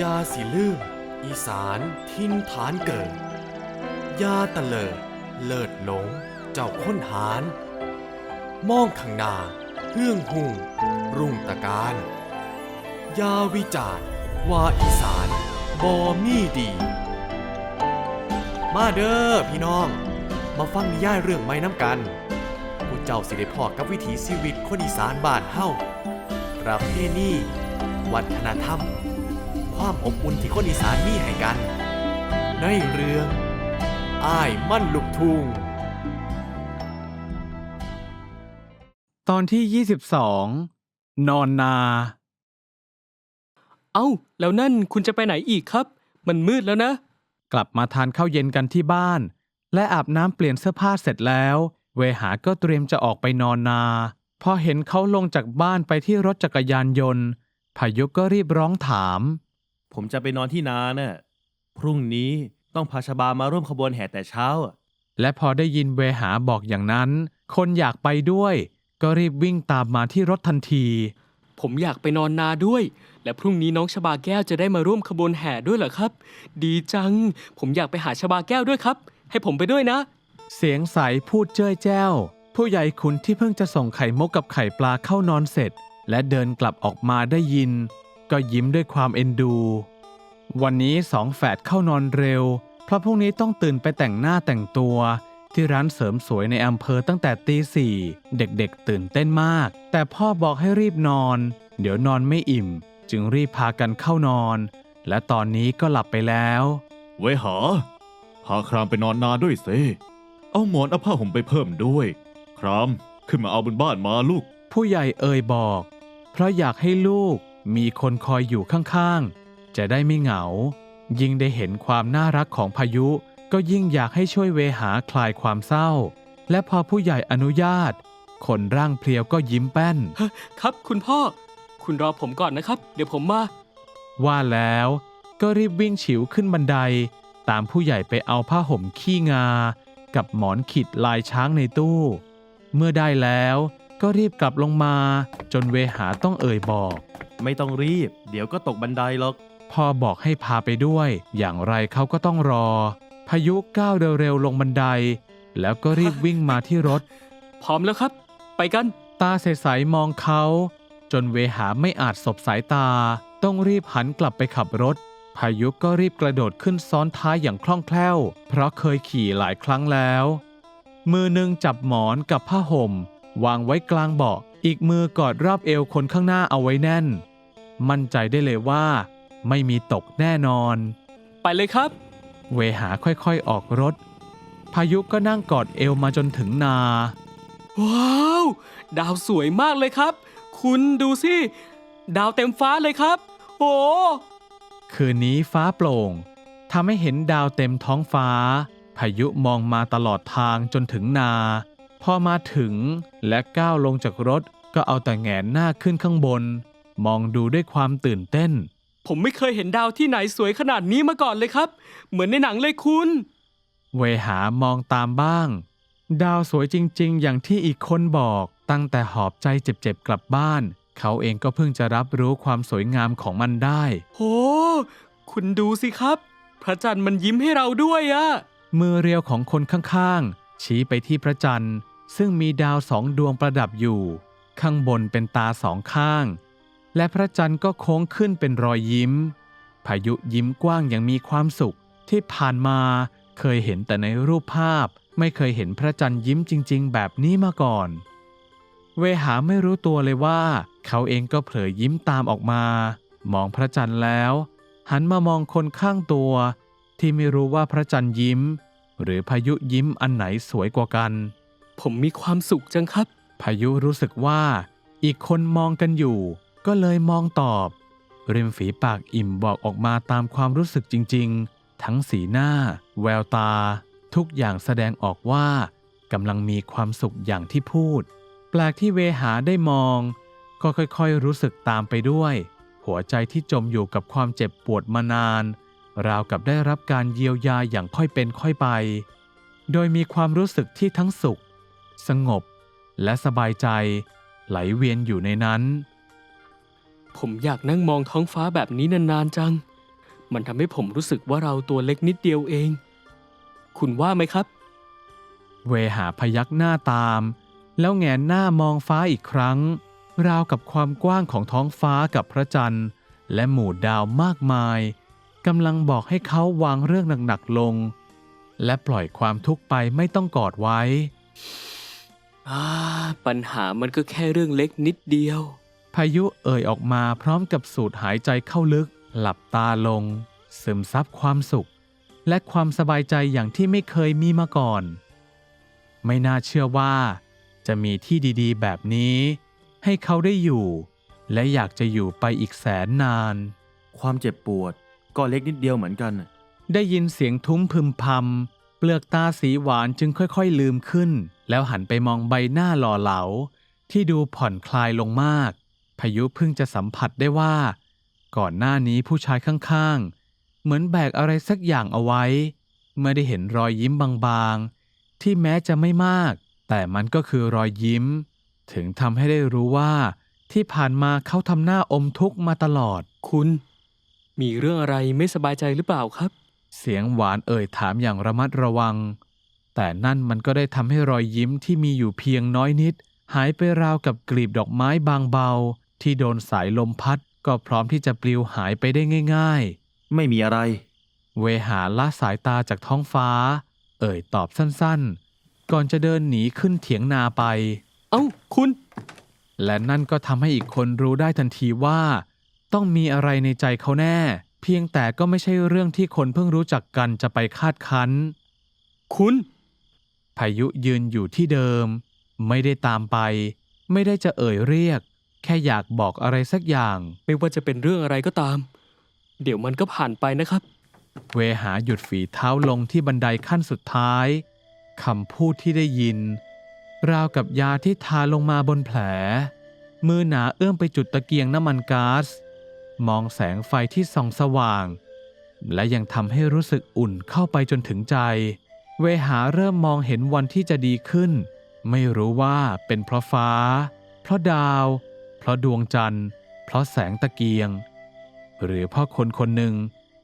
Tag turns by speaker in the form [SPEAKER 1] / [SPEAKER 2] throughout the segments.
[SPEAKER 1] ยาสิลืม อีสานทิ้นฐานเกิด ยาตะเลิด เลิศหลง เจ้าค้นหารมองข้างหน้าเฮื่องหุ่ง รุ่งตะการ ยาวิจาร์ว่าอีสานบอมีดี มาเด้อพี่น้อง มาฟังนิยายเรื่องไม้น้ำกันผู้เจ้าสิได้พอกับวิถีชีวิตคนอีสานบ้านเฮาประเพณีวัฒนธรรม ความอบอุ่นที่คนอีสานมีให้กัน ในเรื่องอ้ายมั่นลูกทุ่ง
[SPEAKER 2] ตอนที่ 22 นอนนา
[SPEAKER 3] เอ้า แล้วนั่นคุณจะไปไหนอีกครับ มันมืดแล้วนะ
[SPEAKER 2] กลับมาทานข้าวเย็นกันที่บ้าน และอาบน้ำเปลี่ยนเสื้อผ้าเสร็จแล้ว เวหาก็เตรียมจะออกไปนอนนา พอเห็นเขาลงจากบ้านไปที่รถจักรยานยนต์ พายุก็รีบร้องถาม
[SPEAKER 4] ผมจะไปนอนที่นาน่ะพรุ่งนี้ต้องพาชบามาร่วมขบวนแห่แต่เช้าอะ
[SPEAKER 2] และพอได้ยินเวหาบอกอย่างนั้น คนอยากไปด้วย ก็รีบวิ่งตามมาที่รถทันที
[SPEAKER 3] ผมอยากไปนอนนาด้วย และพรุ่งนี้น้องชบาแก้วจะได้มาร่วมขบวนแห่ด้วยเหรอครับ ดีจัง ผมอยากไปหาชบาแก้วด้วยครับ ให้ผมไปด้วยนะ
[SPEAKER 2] เสียงใสพูดเจ้ยแจ้ว ผู้ใหญ่ขุนที่เพิ่งจะส่งไข่มกกับไข่ปลาเข้านอนเสร็จ และเดินกลับออกมาได้ยิน ก็ยิ้มด้วยความเอ็นดู วันนี้สองแฝดเข้านอนเร็ว เพราะพรุ่งนี้ต้องตื่นไปแต่งหน้าแต่งตัว ที่ร้านเสริมสวยในอำเภอตั้งแต่ตีสี่เด็กๆตื่นเต้นมาก แต่พ่อบอกให้รีบนอน เดี๋ยวนอนไม่อิ่ม จึงรีบพากันเข้านอน และตอนนี้ก็หลับไปแล้ว
[SPEAKER 4] ไว้หาพาครามไปนอนนาด้วยสิเอาหมอนเอาผ้าห่มไปเพิ่มด้วย ครามขึ้นมาเอาบนบ้านมาลูก
[SPEAKER 2] ผู้ใหญ่เอ่ยบอก เพราะอยากให้ลูก มีคนคอยอยู่ข้างๆ จะได้ไม่เหงา ยิ่งได้เห็นความน่ารักของพายุ ก็ยิ่งอยากให้ช่วยเวหาคลายความเศร้า และพอผู้ใหญ่อนุญาต คนร่างเพลียวก็ยิ้มแป้น
[SPEAKER 3] ครับคุณพ่อ คุณรอผมก่อนนะครับ เดี๋ยวผมมา
[SPEAKER 2] ว่าแล้วก็รีบวิ่งฉิวขึ้นบันได ตามผู้ใหญ่ไปเอาผ้าห่มขี้งา กับหมอนขิดลายช้างในตู้ เมื่อได้แล้วก็รีบกลับลงมา จนเวหาต้องเอ่ยบอก
[SPEAKER 4] ไม่ต้องรีบ เดี๋ยวก็ตกบันไดหรอก
[SPEAKER 2] พ่อบอกให้พาไปด้วย อย่างไรเขาก็ต้องรอ พายุก้าวเร็วๆลงบันได แล้วก็รีบวิ่งมาที่รถ
[SPEAKER 3] พร้อมแล้วครับ ไปกัน
[SPEAKER 2] ตาใสๆมองเขา จนเวหาไม่อาจสบสายตา ต้องรีบหันกลับไปขับรถ พายุก็รีบกระโดดขึ้นซ้อนท้ายอย่างคล่องแคล่ว เพราะเคยขี่หลายครั้งแล้ว มือหนึ่งจับหมอนกับผ้าห่ม วางไว้กลางเบาะ อีกมือกอดรอบเอวคนข้างหน้าเอาไว้แน่น มั่นใจได้เลยว่า ไม่มีตกแน่นอน
[SPEAKER 3] ไปเลยครับ
[SPEAKER 2] เวหาค่อยๆออกรถ พายุก็นั่งกอดเอวมาจนถึงนา
[SPEAKER 3] ว้าว ดาวสวยมากเลยครับ คุณดูสิ ดาวเต็มฟ้าเลยครับ โอ้
[SPEAKER 2] คืนนี้ฟ้าโปร่งทำให้เห็นดาวเต็มท้องฟ้า พายุมองมาตลอดทางจนถึงนา พอมาถึงและก้าวลงจากรถก็เอาแต่แหงนหน้าขึ้นข้างบน มองดูด้วยความตื่นเต้น
[SPEAKER 3] ผมไม่เคยเห็นดาวที่ไหนสวยขนาดนี้มาก่อนเลยครับ เหมือนในหนังเลยคุณ
[SPEAKER 2] เวหามองตามบ้าง ดาวสวยจริง ๆ อย่างที่อีกคนบอกตั้งแต่หอบใจเจ็บๆกลับบ้าน เขาเองก็เพิ่งจะรับรู้ความสวยงามของมันได้
[SPEAKER 3] โห คุณดูสิครับ พระจันทร์มันยิ้มให้เราด้วยอะ
[SPEAKER 2] มือเรียวของคนข้างๆ ชี้ไปที่พระจันทร์ ซึ่งมีดาวสองดวงประดับอยู่ ข้างบนเป็นตาสองข้าง และพระจันทร์ก็โค้งขึ้นเป็นรอยยิ้ม พายุยิ้มกว้างอย่างมีความสุขที่ผ่านมาเคยเห็นแต่ในรูปภาพไม่เคยเห็นพระจันทร์ยิ้มจริง ๆ แบบนี้มาก่อน เวหาไม่รู้ตัวเลยว่า เขาเองก็เผลอยิ้มตามออกมา มองพระจันทร์แล้ว หันมามองคนข้างตัว ที่ไม่รู้ว่าพระจันทร์ยิ้ม หรือพายุยิ้มอันไหนสวยกว่ากัน
[SPEAKER 3] ผมมีความสุขจังครับ
[SPEAKER 2] พายุรู้สึกว่า อีกคนมองกันอยู่ ก็เลยมองตอบริมฝีปากอิ่มบอกออกมาตามความรู้สึกจริง ๆ ทั้งสีหน้า แววตา ทุกอย่างแสดงออกว่ากำลังมีความสุขอย่างที่พูด แปลกที่เวหาได้มอง ก็ค่อยๆรู้สึกตามไปด้วย หัวใจที่จมอยู่กับความเจ็บปวดมานาน ราวกับได้รับการเยียวยาอย่างค่อยเป็นค่อยไป โดยมีความรู้สึกที่ทั้งสุข สงบ และสบายใจ ไหลเวียนอยู่ในนั้น
[SPEAKER 3] ผมอยากนั่งมองท้องฟ้าแบบนี้นานๆจัง มันทำให้ผมรู้สึกว่าเราตัวเล็กนิดเดียวเอง คุณว่าไหมครับ
[SPEAKER 2] เวหาพยักหน้าตาม แล้วแงนหน้ามองฟ้าอีกครั้ง ราวกับความกว้างของท้องฟ้ากับพระจันทร์ และหมู่ดาวมากมายกำลังบอกให้เขาวางเรื่องหนักๆลง และปล่อยความทุกข์ไปไม่ต้องกอดไว้
[SPEAKER 3] อ่าปัญหามันก็แค่เรื่องเล็กนิดเดียว
[SPEAKER 2] พายุเอ่ยออกมาพร้อมกับสูดหายใจเข้าลึก หลับตาลง ซึมซับความสุข และความสบายใจอย่างที่ไม่เคยมีมาก่อน ไม่น่าเชื่อว่า จะมีที่ดีๆ แบบนี้ ให้เขาได้อยู่ และอยากจะอยู่ไปอีกแสนนาน
[SPEAKER 5] ความเจ็บปวด ก็เล็กนิดเดียวเหมือนกัน
[SPEAKER 2] ได้ยินเสียงทุ้มพึมพำเปลือกตาสีหวานจึงค่อยๆลืมขึ้น แล้วหันไปมองใบหน้าหล่อเหลา ที่ดูผ่อนคลายลงมาก พายุเพิ่งจะสัมผัสได้ว่า ก่อนหน้านี้ผู้ชายข้างๆ เหมือนแบกอะไรสักอย่างเอาไว้ เมื่อได้เห็นรอยยิ้มบางๆ ที่แม้จะไม่มาก แต่มันก็คือรอยยิ้ม ถึงทำให้ได้รู้ว่าที่ผ่านมาเขาทำหน้าอมทุกข์มาตลอด
[SPEAKER 3] คุณ มีเรื่องอะไรไม่สบายใจหรือเปล่าครับ
[SPEAKER 2] เสียงหวานเอ่ยถามอย่างระมัดระวัง แต่นั่นมันก็ได้ทำให้รอยยิ้มที่มีอยู่เพียงน้อยนิด หายไปราวกับกลีบดอกไม้บางเบา ที่โดนสายลมพัดก็พร้อมที่จะปลิวหายไปได้ง่าย
[SPEAKER 5] ไม่มีอะไร
[SPEAKER 2] ๆ เวหาละสายตาจากท้องฟ้า เอ่ยตอบสั้นๆ ก่อนจะเดินหนีขึ้นเถียงนาไป
[SPEAKER 3] เอ้า คุณ
[SPEAKER 2] และนั่นก็ทำให้อีกคนรู้ได้ทันทีว่า ต้องมีอะไรในใจเขาแน่ เพียงแต่ก็ไม่ใช่เรื่องที่คนเพิ่งรู้จักกันจะไปคาดคั้น
[SPEAKER 3] คุณ
[SPEAKER 2] พายุยืนอยู่ที่เดิม ไม่ได้ตามไป ไม่ได้จะเอ่ยเรียก แค่อยากบอกอะไรสักอย่าง
[SPEAKER 3] ไม่ว่าจะเป็นเรื่องอะไรก็ตาม เดี๋ยวมันก็ผ่านไปนะครับ
[SPEAKER 2] เวหาหยุดฝีเท้าลงที่บันไดขั้นสุดท้ายคำพูดที่ได้ยิน ราวกับยาที่ทาลงมาบนแผล มือหนาเอื้อมไปจุดตะเกียงน้ำมันก๊าซมองแสงไฟที่ส่องสว่าง และยังทำให้รู้สึกอุ่นเข้าไปจนถึงใจ เวหาเริ่มมองเห็นวันที่จะดีขึ้น ไม่รู้ว่าเป็นเพราะฟ้า เพราะดาว เพราะดวงจันทร์ เพราะแสงตะเกียง หรือเพราะคนคนหนึ่ง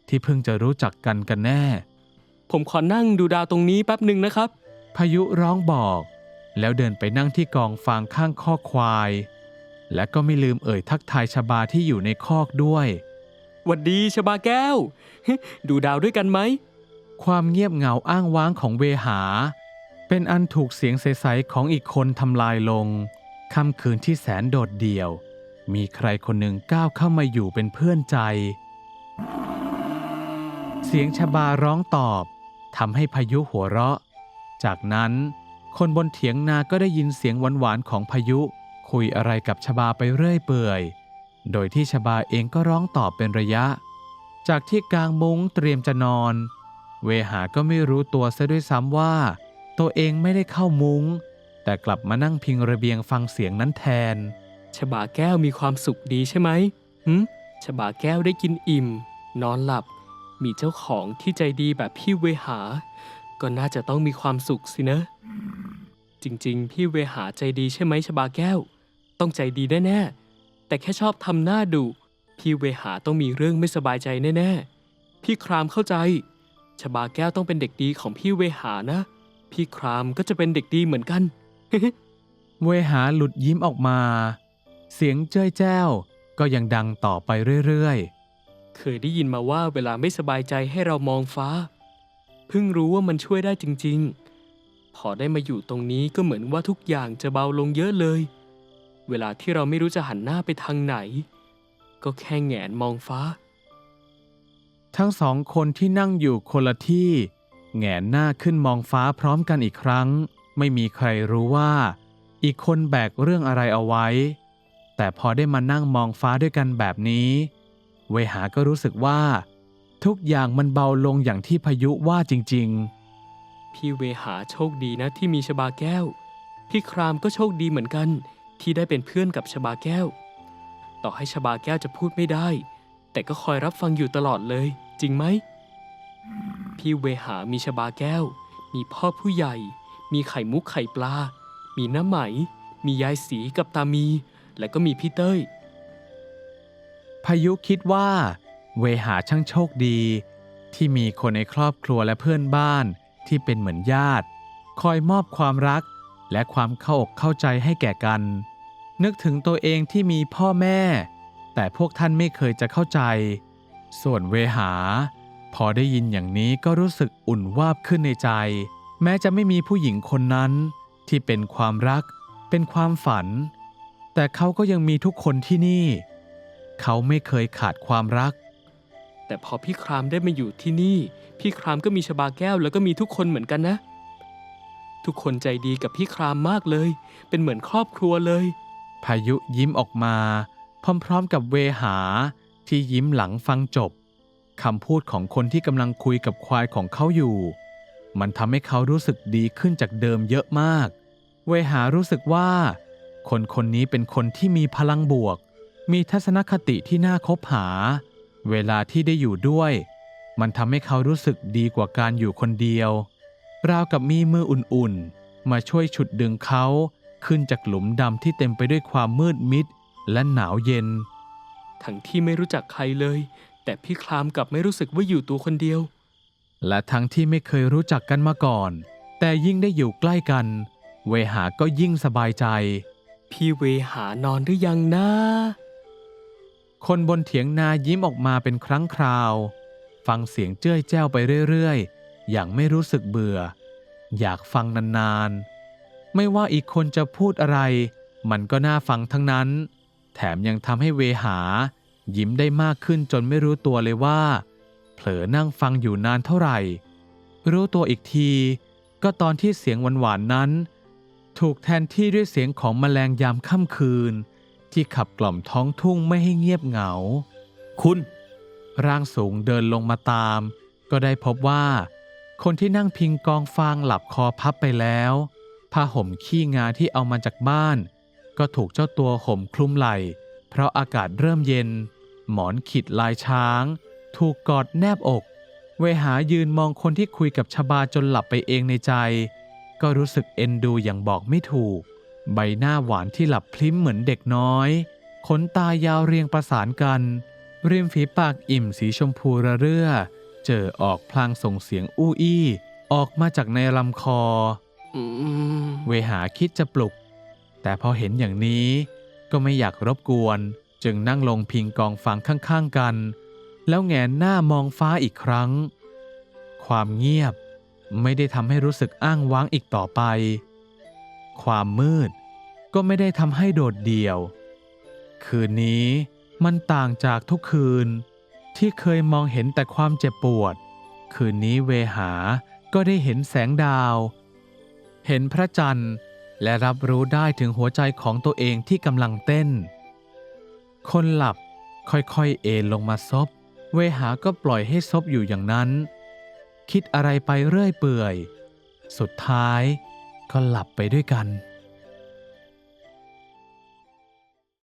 [SPEAKER 2] ที่เพิ่งจะรู้จักกันกันแน่
[SPEAKER 3] ผมขอนั่งดูดาวตรงนี้แป๊บหนึ่งนะครับ
[SPEAKER 2] พายุร้องบอก แล้วเดินไปนั่งที่กองฟางข้างคอกควาย และก็ไม่ลืมเอ่ยทักทายชบาที่อยู่ในคอกด้วย
[SPEAKER 3] หวัดดีชบาแก้ว ดูดาวด้วยกันไหม
[SPEAKER 2] ความเงียบเหงาอ้างว้างของเวหา เป็นอันถูกเสียงใสๆของอีกคนทำลายลง ค่ำคืนที่แสนโดดเดี่ยว มีใครคนหนึ่งก้าวเข้ามาอยู่เป็นเพื่อนใจ เสียงชบาร้องตอบทำให้พายุหัวเราะ จากนั้น คนบนเถียงนาก็ได้ยินเสียงหวานๆของพายุ คุยอะไรกับชบาไปเรื่อยเปื่อย โดยที่ชบาเองก็ร้องตอบเป็นระยะ จากที่กลางมุ้งเตรียมจะนอน เวหาก็ไม่รู้ตัวซะด้วยซ้ำว่า ตัวเองไม่ได้เข้ามุง้ง แต่กลับมานั่งพิงระเบียงฟังเสียงนั้นแทน
[SPEAKER 3] ชบาแก้วมีความสุขดีใช่ไหมหืมชบาแก้วได้กินอิ่ม นอนหลับ มีเจ้าของที่ใจดีแบบพี่เวหา ก็น่าจะต้องมีความสุขสินะ จริงๆ พี่เวหาใจดีใช่ไหมชบาแก้ว ต้องใจดีแน่ๆแต่แค่ชอบทำหน้าดุพี่เวหาต้องมีเรื่องไม่สบายใจแน่ๆ พี่ครามเข้าใจ ชบาแก้วต้องเป็นเด็กดีของพี่เวหานะ พี่ครามก็จะเป็นเด็กดีเหมือนกัน
[SPEAKER 2] เวหาหลุดยิ้มออกมา เสียงเจ้ยแจ้วก็ยังดังต่อไปเรื่อย
[SPEAKER 3] เคยได้ยินมาว่าเวลาไม่สบายใจให้เรามองฟ้า เพิ่งรู้ว่ามันช่วยได้จริงๆ พอได้มาอยู่ตรงนี้ก็เหมือนว่าทุกอย่างจะเบาลงเยอะเลย เวลาที่เราไม่รู้จะหันหน้าไปทางไหน ก็แค่แหงนมองฟ้า
[SPEAKER 2] ๆทั้งสองคนที่นั่งอยู่คนละที่แหงนหน้าขึ้นมองฟ้าพร้อมกันอีกครั้ง ไม่มีใครรู้ว่า อีกคนแบกเรื่องอะไรเอาไว้ แต่พอได้มานั่งมองฟ้าด้วยกันแบบนี้ เวหาก็รู้สึกว่า ทุกอย่างมันเบาลงอย่างที่พายุว่าจริง ๆ
[SPEAKER 3] พี่เวหาโชคดีนะที่มีชบาแก้ว พี่ครามก็โชคดีเหมือนกันที่ได้เป็นเพื่อนกับชบาแก้ว ต่อให้ชบาแก้วจะพูดไม่ได้ แต่ก็คอยรับฟังอยู่ตลอดเลย จริงไหมพี่เวหามีชบาแก้ว มีพ่อผู้ใหญ่ มีไข่มุกไข่ปลา มีน้ำไหม มียายสีกับตามี และก็มีพี่เต้ย
[SPEAKER 2] พายุคิดว่า เวหาช่างโชคดี ที่มีคนในครอบครัวและเพื่อนบ้านที่เป็นเหมือนญาติ คอยมอบความรักและความเข้าอกเข้าใจให้แก่กัน นึกถึงตัวเองที่มีพ่อแม่ แต่พวกท่านไม่เคยจะเข้าใจ ส่วนเวหา พอได้ยินอย่างนี้ก็รู้สึกอุ่นวาบขึ้นในใจ แม้จะไม่มีผู้หญิงคนนั้นที่เป็นความรัก เป็นความฝัน แต่เขาก็ยังมีทุกคนที่นี่ เขาไม่เคยขาดความรัก
[SPEAKER 3] แต่พอพี่ครามได้มาอยู่ที่นี่ พี่ครามก็มีชบาแก้วแล้วก็มีทุกคนเหมือนกันนะ ทุกคนใจดีกับพี่ครามมากเลย เป็นเหมือนครอบครัวเลย
[SPEAKER 2] พายุยิ้มออกมา พร้อมๆกับเวหาที่ยิ้มหลังฟังจบคำพูดของคนที่กำลังคุยกับควายของเขาอยู่ มันทำให้เขารู้สึกดีขึ้นจากเดิมเยอะมาก เวหารู้สึกว่า คนคนนี้เป็นคนที่มีพลังบวก มีทัศนคติที่น่าคบหา เวลาที่ได้อยู่ด้วย มันทำให้เขารู้สึกดีกว่าการอยู่คนเดียว ราวกับมีมืออุ่นๆ มาช่วยฉุดดึงเขาขึ้นจากหลุมดำที่เต็มไปด้วยความมืดมิดและหนาวเย็น
[SPEAKER 3] ทั้งที่ไม่รู้จักใครเลย แต่พี่ครามกลับไม่รู้สึกว่าอยู่ตัวคนเดียว
[SPEAKER 2] และทั้งที่ไม่เคยรู้จักกันมาก่อน แต่ยิ่งได้อยู่ใกล้กัน เวหาก็ยิ่งสบายใจ
[SPEAKER 3] พี่เวหานอนหรือยังนะ
[SPEAKER 2] คนบนเถียงนายิ้มออกมาเป็นครั้งคราว ฟังเสียงเจ้ยแจ้วไปเรื่อยๆ อย่างไม่รู้สึกเบื่อ อยากฟังนานๆ ไม่ว่าอีกคนจะพูดอะไร มันก็น่าฟังทั้งนั้น แถมยังทำให้เวหา ยิ้มได้มากขึ้นจนไม่รู้ตัวเลยว่า เผลอนั่งฟังอยู่นานเท่าไหร่ รู้ตัวอีกที ก็ตอนที่เสียงหวานๆนั้น ถูกแทนที่ด้วยเสียงของแมลงยามค่ำคืน ที่ขับกล่อมท้องทุ่งไม่ให้เงียบเหงา
[SPEAKER 5] คุณ
[SPEAKER 2] ร่างสูงเดินลงมาตาม ก็ได้พบว่า คนที่นั่งพิงกองฟางหลับคอพับไปแล้วผ้าห่มขี้งาที่เอามาจากบ้าน ก็ถูกเจ้าตัวห่มคลุมไหล่ เพราะอากาศเริ่มเย็น หมอนขิดลายช้าง ถูกกอดแนบอก เวหายืนมองคนที่คุยกับชบาจนหลับไปเองในใจ ก็รู้สึกเอ็นดูอย่างบอกไม่ถูก ใบหน้าหวานที่หลับพลิ้มเหมือนเด็กน้อย ขนตายาวเรียงประสานกัน ริมฝีปากอิ่มสีชมพูระเรื่อ เจอออกพลางส่งเสียงอู้อี้ ออกมาจากในลำคอ เวหาคิดจะปลุก แต่พอเห็นอย่างนี้ ก็ไม่อยากรบกวน จึงนั่งลงพิงกองฟางข้างๆกัน แล้วแงนหน้ามองฟ้าอีกครั้ง ความเงียบไม่ได้ทำให้รู้สึกอ้างว้างอีกต่อไป ความมืดก็ไม่ได้ทำให้โดดเดี่ยว คืนนี้มันต่างจากทุกคืน ที่เคยมองเห็นแต่ความเจ็บปวด คืนนี้เวหาก็ได้เห็นแสงดาว เห็นพระจันทร์และรับรู้ได้ถึงหัวใจของตัวเองที่กำลังเต้น คนหลับค่อยๆเอนลงมาซบ เวหาก็ปล่อยให้ซบอยู่อย่างนั้น คิดอะไรไปเรื่อยเปื่อย สุดท้ายก็หลับไปด้วยกัน